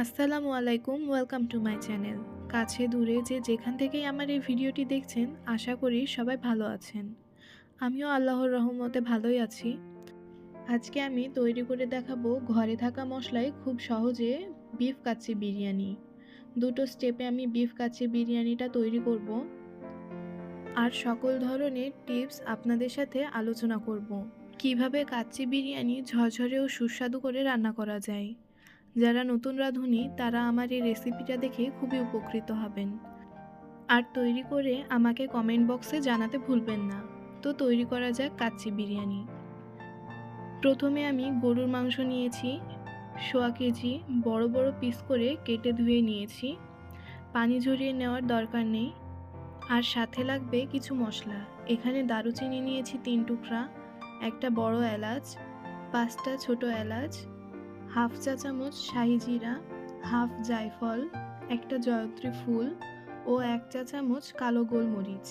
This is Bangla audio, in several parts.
আসসালামু আলাইকুম ওয়েলকাম টু মাই চ্যানেল কাছে দূরে যে যেখান থেকেই আমার এই ভিডিওটি দেখছেন, আশা করি সবাই ভালো আছেন। আমিও আল্লাহর রহমতে ভালোই আছি। আজকে আমি তৈরি করে দেখাবো ঘরে থাকা মশলায় খুব সহজে বিফ কাচ্চি বিরিয়ানি। দুটো স্টেপে আমি বিফ কাচ্চি বিরিয়ানিটা তৈরি করব। আর সকল ধরনের টিপস আপনাদের সাথে আলোচনা করব। কীভাবে কাচ্চি বিরিয়ানি ঝরঝরে ও সুস্বাদু করে রান্না করা যায়। যারা নতুন রাঁধুনি, তারা আমার এই রেসিপিটা দেখে খুবই উপকৃত হবেন। আর তৈরি করে আমাকে কমেন্ট বক্সে জানাতে ভুলবেন না। তো তৈরি করা যাক কাচ্চি বিরিয়ানি। প্রথমে আমি গরুর মাংস নিয়েছি, সোয়া কেজি বড় বড় পিস করে কেটে ধুয়ে নিয়েছি। পানি ঝরিয়ে নেওয়ার দরকার নেই। আর সাথে লাগবে কিছু মশলা। এখানে দারুচিনি নিয়েছি তিন টুকরা, একটা বড় এলাচ, পাঁচটা ছোট এলাচ হাফ চা চামচ শাহি জিরা, হাফ জায়ফল, একটা জয়ত্রী ফুল ও এক চা চামচ কালো গোলমরিচ।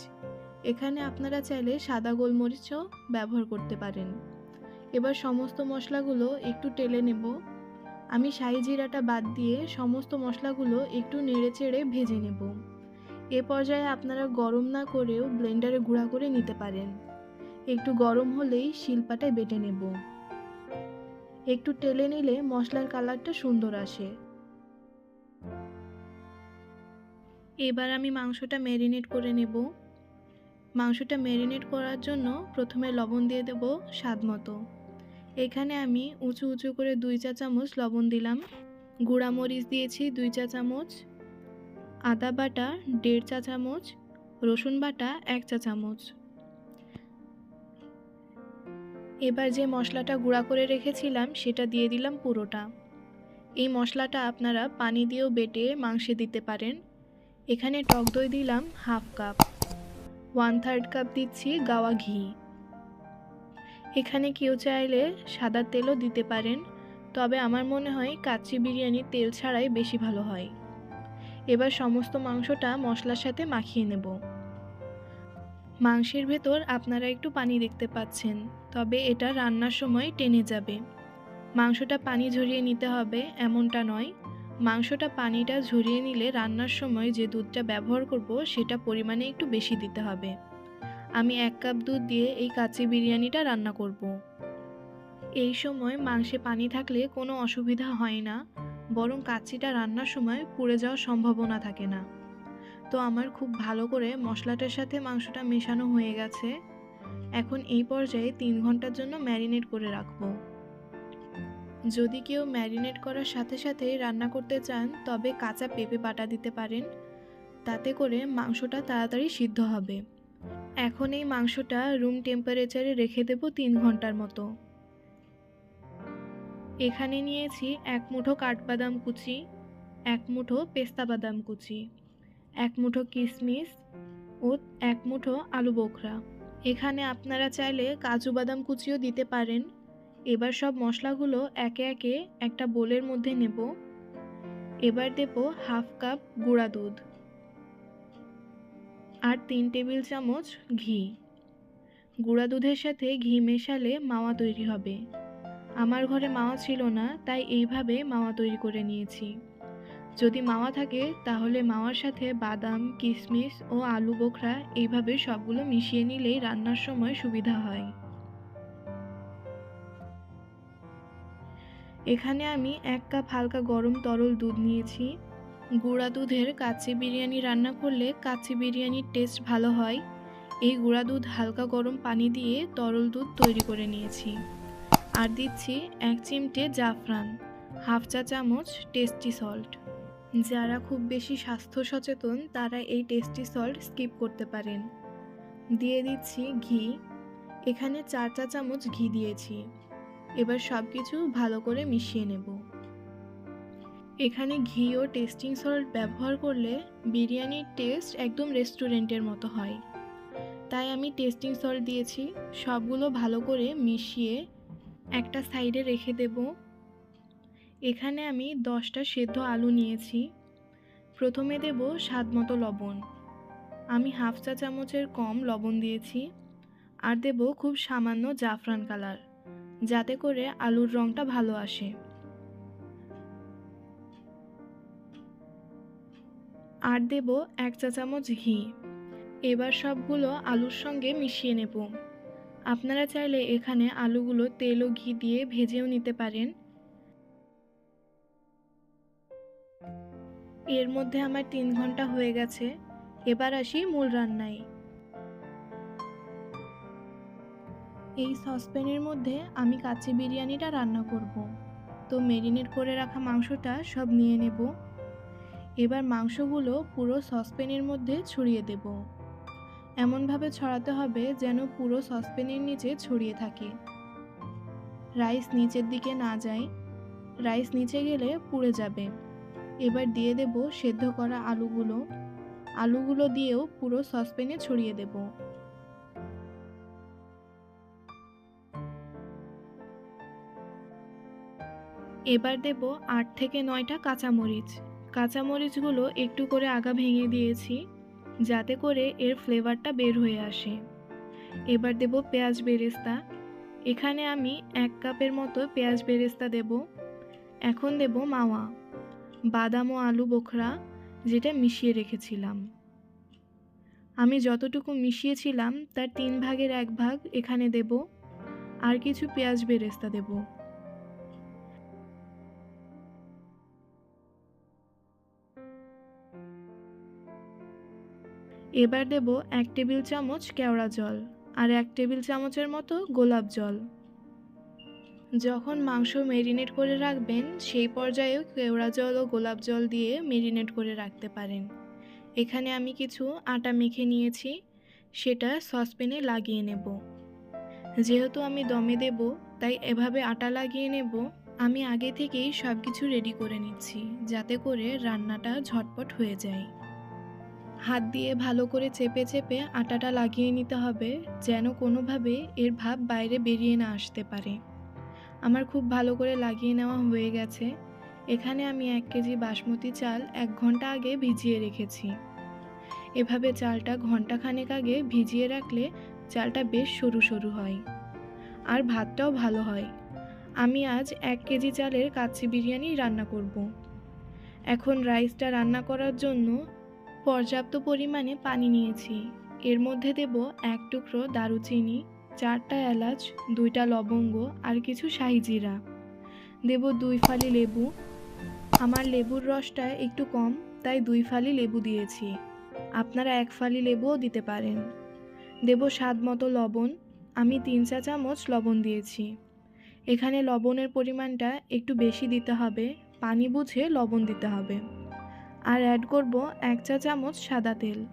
এখানে আপনারা চাইলে সাদা গোলমরিচও ব্যবহার করতে পারেন। এবার সমস্ত মশলাগুলো একটু টেলে নেব। আমি শাহি জিরাটা বাদ দিয়ে সমস্ত মশলাগুলো একটু নেড়ে চেড়ে ভেজে নেব। এ পর্যায়ে আপনারা গরম না করেও ব্লেন্ডারে গুঁড়া করে নিতে পারেন। একটু গরম হলেই শিলপাটায় বেটে নেব। একটু টেলে নিলে মশলার কালারটা সুন্দর আসে। এবার আমি মাংসটা ম্যারিনেট করে নেব। মাংসটা ম্যারিনেট করার জন্য প্রথমে লবণ দিয়ে দেব স্বাদ মতো। এখানে আমি উঁচু উঁচু করে দুই চা চামচ লবণ দিলাম। গুঁড়া মরিচ দিয়েছি দুই চা চামচ। আদা বাটা দেড় চা চামচ। রসুন বাটা এক চা চামচ। এবার যে মশলাটা গুঁড়া করে রেখেছিলাম, সেটা দিয়ে দিলাম পুরোটা। এই মশলাটা আপনারা পানি দিয়েও বেটে মাংসে দিতে পারেন। এখানে টক দই দিলাম half cup. One third cup দিচ্ছি গাওয়া ঘি। এখানে কেউ চাইলে সাদা তেলও দিতে পারেন, তবে আমার মনে হয় কাচ্চি বিরিয়ানি তেল ছাড়াই বেশি ভালো হয়। এবার সমস্ত মাংসটা মশলার সাথে মাখিয়ে নেব। মাংসের ভেতর আপনারা একটু পানি দেখতে পাচ্ছেন, তবে এটা রান্নার সময় টেনে যাবে। মাংসটা পানি ঝরিয়ে নিতে হবে, এমনটা নয়। মাংসটা পানিটা ঝরিয়ে নিলে রান্নার সময় যে দুধটা ব্যবহার করব, সেটা পরিমাণে একটু বেশি দিতে হবে। আমি এক কাপ দুধ দিয়ে এই কাচি বিরিয়ানিটা রান্না করব। এই সময় মাংসে পানি থাকলে কোনো অসুবিধা হয় না, বরং কাচ্চিটা রান্নার সময় পুড়ে যাওয়ার সম্ভাবনা থাকে না। তো আমার খুব ভালো করে মশলাটার সাথে মাংসটা মেশানো হয়ে গেছে। এখন এই পর্যায়ে তিন ঘণ্টার জন্য ম্যারিনেট করে রাখব। যদি কেউ ম্যারিনেট করার সাথে সাথে রান্না করতে চান, তবে কাঁচা পেঁপে বাটা দিতে পারেন। তাতে করে মাংসটা তাড়াতাড়ি সিদ্ধ হবে। এখন এই মাংসটা রুম টেম্পারেচারে রেখে দেব তিন ঘণ্টার মতো। এখানে নিয়েছি এক মুঠো কাঠবাদাম কুচি, এক মুঠো পেস্তা বাদাম কুচি। এক মুঠো কিশমিশ ও এক মুঠো আলু বোখরা। এখানে আপনারা চাইলে কাজু বাদাম কুচিও দিতে পারেন। এবার সব মশলাগুলো একে একে একটা বোলের মধ্যে নেব। এবার দেব হাফ কাপ গুঁড়া দুধ আর তিন টেবিল চামচ ঘি। গুঁড়া দুধের সাথে ঘি মেশালে মাওয়া তৈরি হবে। আমার ঘরে মাওয়া ছিল না, তাই এইভাবে মাওয়া তৈরি করে নিয়েছি। যদি মাওয়া থাকে, তাহলে মাওয়ার সাথে বাদাম কিশমিশ ও আলু বোখরা এইভাবে সবগুলো মিশিয়ে নিলেই রান্নার সময় সুবিধা হয়। এখানে আমি এক কাপ হালকা গরম তরল দুধ নিয়েছি। গুঁড়া দুধের কাচ্চি বিরিয়ানি রান্না করলে কাচ্চি বিরিয়ানির টেস্ট ভালো হয়। এই গুঁড়া দুধ হালকা গরম পানি দিয়ে তরল দুধ তৈরি করে নিয়েছি। আর দিচ্ছি এক চিমটে জাফরান, হাফ চা চামচ টেস্টি সল্ট। যারা খুব বেশি স্বাস্থ্য সচেতন, তারা এই টেস্টি সল্ট স্কিপ করতে পারেন। দিয়ে দিচ্ছি ঘি। এখানে চার চা চামচ ঘি দিয়েছি। এবার সব কিছু ভালো করে মিশিয়ে নেব। এখানে ঘি ও টেস্টিং সল্ট ব্যবহার করলে বিরিয়ানির টেস্ট একদম রেস্টুরেন্টের মতো হয়। তাই আমি টেস্টিং সল্ট দিয়েছি। সবগুলো ভালো করে মিশিয়ে একটা সাইডে রেখে দেব। এখানে আমি দশটা সেদ্ধ আলু নিয়েছি। প্রথমে দেব স্বাদ মতো লবণ। আমি হাফ চা চামচের কম লবণ দিয়েছি আর দেব খুব সামান্য জাফরান কালার, যাতে করে আলুর রঙটা ভালো আসে। আর দেব এক চা চামচ ঘি। এবার সবগুলো আলুর সঙ্গে মিশিয়ে নেব। আপনারা চাইলে এখানে আলুগুলো তেল ও ঘি দিয়ে ভেজেও নিতে পারেন। এর মধ্যে আমার তিন ঘণ্টা হয়ে গেছে। এবার আসি মূল রান্নায়। এই সসপ্যানের মধ্যে আমি কাচ্চি বিরিয়ানিটা রান্না করব। তো মেরিনেট করে রাখা মাংসটা সব নিয়ে নেব। এবার মাংসগুলো পুরো সসপ্যানের মধ্যে ছড়িয়ে দেব। এমনভাবে ছড়াতে হবে যেন পুরো সসপ্যানের নিচে ছড়িয়ে থাকে। রাইস নিচের দিকে না যায়। রাইস নিচে গেলে পুড়ে যাবে। এবার দিয়ে দেব সেদ্ধ করা আলুগুলো। আলুগুলো দিয়েও পুরো সসপ্যানে ছড়িয়ে দেব। এবার দেব আট থেকে নয়টা কাঁচামরিচ। কাঁচামরিচগুলো একটু করে আগা ভেঙে দিয়েছি, যাতে করে এর ফ্লেভারটা বের হয়ে আসে। এবার দেব পেঁয়াজ বেরেস্তা। এখানে আমি এক কাপের মতো পেঁয়াজ বেরেস্তা দেব। এখন দেব মাওয়া। বাদাম ও আলু বোখরা যেটা মিশিয়ে রেখেছিলাম। আমি যতটুকু মিশিয়েছিলাম, তার তিন ভাগের এক ভাগ এখানে দেব, আর কিছু পেঁয়াজ বেরেস্তা দেব। এবার দেব এক টেবিল চামচ কেওড়া জল, আর এক টেবিল চামচের মতো গোলাপ জল। যখন মাংস মেরিনেট করে রাখবেন, সেই পর্যায়েও কেওড়া জল ও গোলাপ জল দিয়ে মেরিনেট করে রাখতে পারেন। এখানে আমি কিছু আটা মেখে নিয়েছি, সেটা সসপ্যানে লাগিয়ে নেব। যেহেতু আমি দমে দেব, তাই এভাবে আটা লাগিয়ে নেব। আমি আগে থেকেই সব কিছু রেডি করে নিচ্ছি, যাতে করে রান্নাটা ঝটপট হয়ে যায়। হাত দিয়ে ভালো করে চেপে চেপে আটাটা লাগিয়ে নিতে হবে, যেন কোনোভাবে এর ভাব বাইরে বেরিয়ে না আসতে পারে। আমার খুব ভালো করে লাগিয়ে নেওয়া হয়ে গেছে। এখানে আমি এক কেজি বাসমতি চাল এক ঘণ্টা আগে ভিজিয়ে রেখেছি। এভাবে চালটা ঘন্টাখানেক আগে ভিজিয়ে রাখলে চালটা বেশ সরু সরু হয়। আর ভাতটাও ভালো হয়। আমি আজ এক কেজি চালের কাচ্চি বিরিয়ানি রান্না করব। এখন রাইসটা রান্না করার জন্য পর্যাপ্ত পরিমাণে পানি নিয়েছি। এর মধ্যে দেব এক টুকরো দারুচিনি চারটা এলাচ, দুইটা লবঙ্গ আর কিছু শাহি জিরা। দেব দুই ফালি লেবু। আমার লেবুর রসটা একটু কম, তাই দুই ফালি লেবু দিয়েছি। আপনারা এক ফালি লেবুও দিতে পারেন। দেব স্বাদ মতো লবণ। আমি তিন চা চামচ লবণ দিয়েছি। এখানে লবণের পরিমাণটা একটু বেশি দিতে হবে, পানি বুঝে লবণ দিতে হবে। আর অ্যাড করব এক চা চামচ সাদা তেল।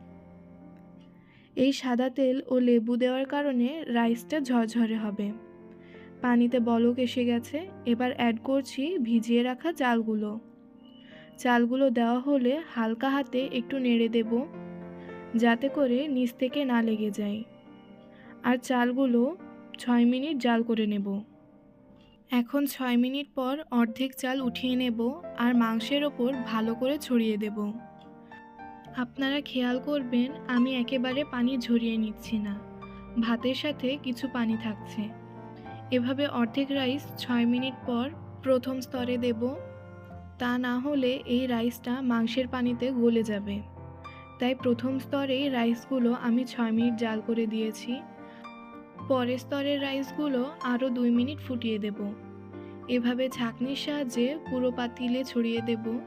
এই সাদা তেল ও লেবু দেওয়ার কারণে রাইসটা ঝরঝরে হবে। পানিতে বলক এসে গেছে, এবার অ্যাড করছি ভিজিয়ে রাখা চালগুলো। চালগুলো দেওয়া হলে হালকা হাতে একটু নেড়ে দেব, যাতে করে নিচ থেকে না লেগে যায়। আর চালগুলো ছয় মিনিট জাল করে নেব। এখন ছয় মিনিট পর অর্ধেক চাল উঠিয়ে নেব আর মাংসের ওপর ভালো করে ছড়িয়ে দেব। আপনারা খেয়াল করবেন, আমি একেবারে পানি ঝরিয়ে নিচ্ছি না। ভাতের সাথে কিছু পানি থাকছে। এভাবে অর্ধেক রাইস ছয় মিনিট পর প্রথম স্তরে দেব। তা না হলে এই রাইসটা মাংসের পানিতে গলে যাবে। তাই প্রথম স্তরেই রাইসগুলো আমি ছয় মিনিট জাল করে দিয়েছি। পরের স্তরের রাইসগুলো আরও দুই মিনিট ফুটিয়ে দেব। এভাবে ছাঁকনির সাহায্যে পুরো পাতিলে ছড়িয়ে দেব।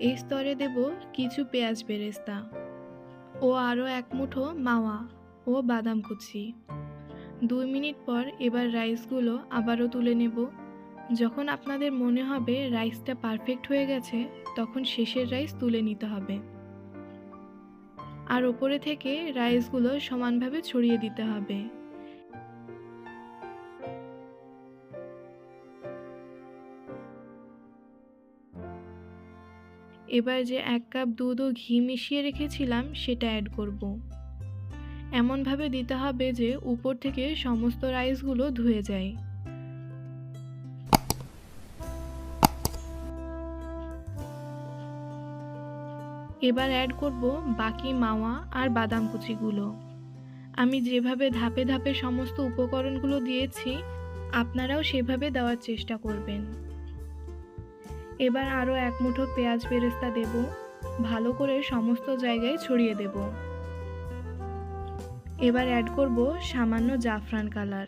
এই স্তরে দেব কিছু পেঁয়াজ বেরেস্তা ও আরও এক মুঠো মাওয়া ও বাদাম কুচি। দুই মিনিট পর এবার রাইসগুলো আবারও তুলে নেব। যখন আপনাদের মনে হবে রাইসটা পারফেক্ট হয়ে গেছে, তখন শেষের রাইস তুলে নিতে হবে। আর ওপরে থেকে রাইসগুলো সমানভাবে ছড়িয়ে দিতে হবে। এবার যে এক কাপ দুধ ও ঘি মিশিয়ে রেখেছিলাম, সেটা অ্যাড করব। এমনভাবে দিতে হবে যে উপর থেকে সমস্ত রাইসগুলো ধুয়ে যায়। এবার অ্যাড করব বাকি মাওয়া আর বাদাম কুচিগুলো। আমি যেভাবে ধাপে ধাপে সমস্ত উপকরণগুলো দিয়েছি, আপনারাও সেভাবে দেওয়ার চেষ্টা করবেন। এবার আরও এক মুঠো পেঁয়াজ বেরেস্তা দেব। ভালো করে সমস্ত জায়গায় ছড়িয়ে দেব। এবার অ্যাড করব সামান্য জাফরান কালার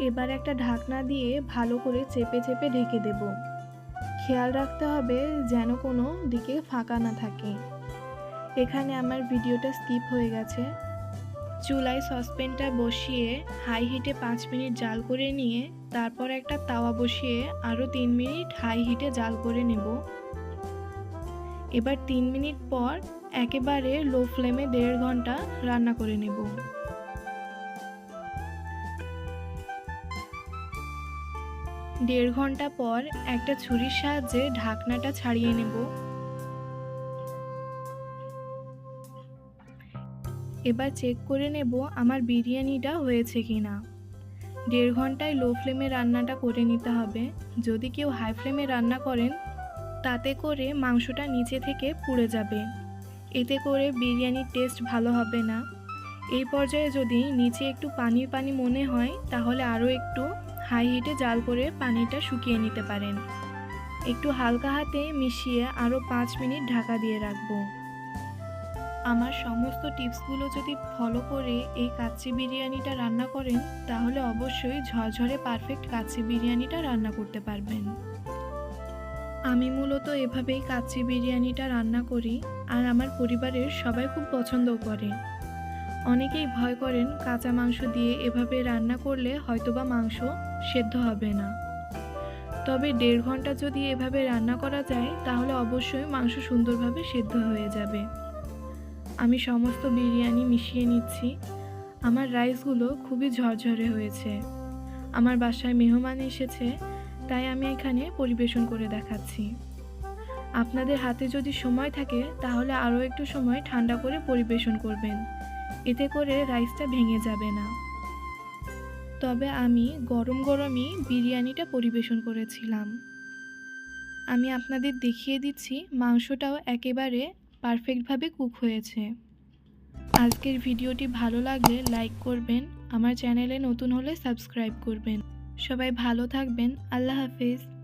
এবার একটা ঢাকনা দিয়ে ভালো করে চেপে চেপে ঢেকে দেব। খেয়াল রাখতে হবে যেন কোনো দিকে ফাঁকা না থাকে। এখানে আমার ভিডিওটা স্কিপ হয়ে গেছে। চুলায় সসপ্যানটা বসিয়ে হাই হিটে পাঁচ মিনিট জাল করে নিয়ে তারপর একটা তাওয়া বসিয়ে আরও তিন মিনিট হাই হিটে জাল করে নেব। এবার তিন মিনিট পর একেবারে লো ফ্লেমে দেড় ঘণ্টা রান্না করে নেব। দেড় ঘণ্টা পর একটা ছুরির সাহায্যে ঢাকনাটা ছাড়িয়ে নেব। এবার চেক করে নেব আমার বিরিয়ানিটা হয়েছে কি না দেড় ঘন্টায় লো ফ্লেমে রান্নাটা করে নিতে হবে। যদি কেউ হাই ফ্লেমে রান্না করেন, তাতে করে মাংসটা নিচে থেকে পুড়ে যাবে। এতে করে বিরিয়ানির টেস্ট ভালো হবে না। এই পর্যায়ে যদি নিচে একটু পানি পানি মনে হয়, তাহলে আরও একটু হাই হিটে জাল করে পানিটা শুকিয়ে নিতে পারেন। একটু হালকা হাতে মিশিয়ে আরও পাঁচ মিনিট ঢাকা দিয়ে রাখব। আমার সমস্ত টিপসগুলো যদি ফলো করে এই কাচ্চি বিরিয়ানিটা রান্না করেন, তাহলে অবশ্যই ঝরঝরে পারফেক্ট কাচ্চি বিরিয়ানিটা রান্না করতে পারবেন। আমি মূলত এভাবেই কাচ্চি বিরিয়ানিটা রান্না করি আর আমার পরিবারের সবাই খুব পছন্দও করে। অনেকেই ভয় করেন কাঁচা মাংস দিয়ে এভাবে রান্না করলে হয়তোবা মাংস সেদ্ধ হবে না। তবে দেড় ঘণ্টা যদি এভাবে রান্না করা যায়, তাহলে অবশ্যই মাংস সুন্দরভাবে সেদ্ধ হয়ে যাবে। আমি সমস্ত বিরিয়ানি মিশিয়ে নিচ্ছি। আমার রাইসগুলো খুবই ঝরঝরে হয়েছে। আমার বাসায় মেহমান এসেছে, তাই আমি এখানে পরিবেশন করে দেখাচ্ছি। আপনাদের হাতে যদি সময় থাকে, তাহলে আরও একটু সময় ঠান্ডা করে পরিবেশন করবেন। এতে করে রাইসটা ভেঙে যাবে না। তবে আমি গরম গরমই বিরিয়ানিটা পরিবেশন করেছিলাম। আমি আপনাদের দেখিয়ে দিচ্ছি, মাংসটাও একেবারে পারফেক্টভাবে কুক হয়েছে। আজকের ভিডিওটি ভালো লাগলে লাইক করবেন, আমার চ্যানেলে নতুন হলে সাবস্ক্রাইব করবেন। সবাই ভালো থাকবেন, আল্লাহ হাফিজ।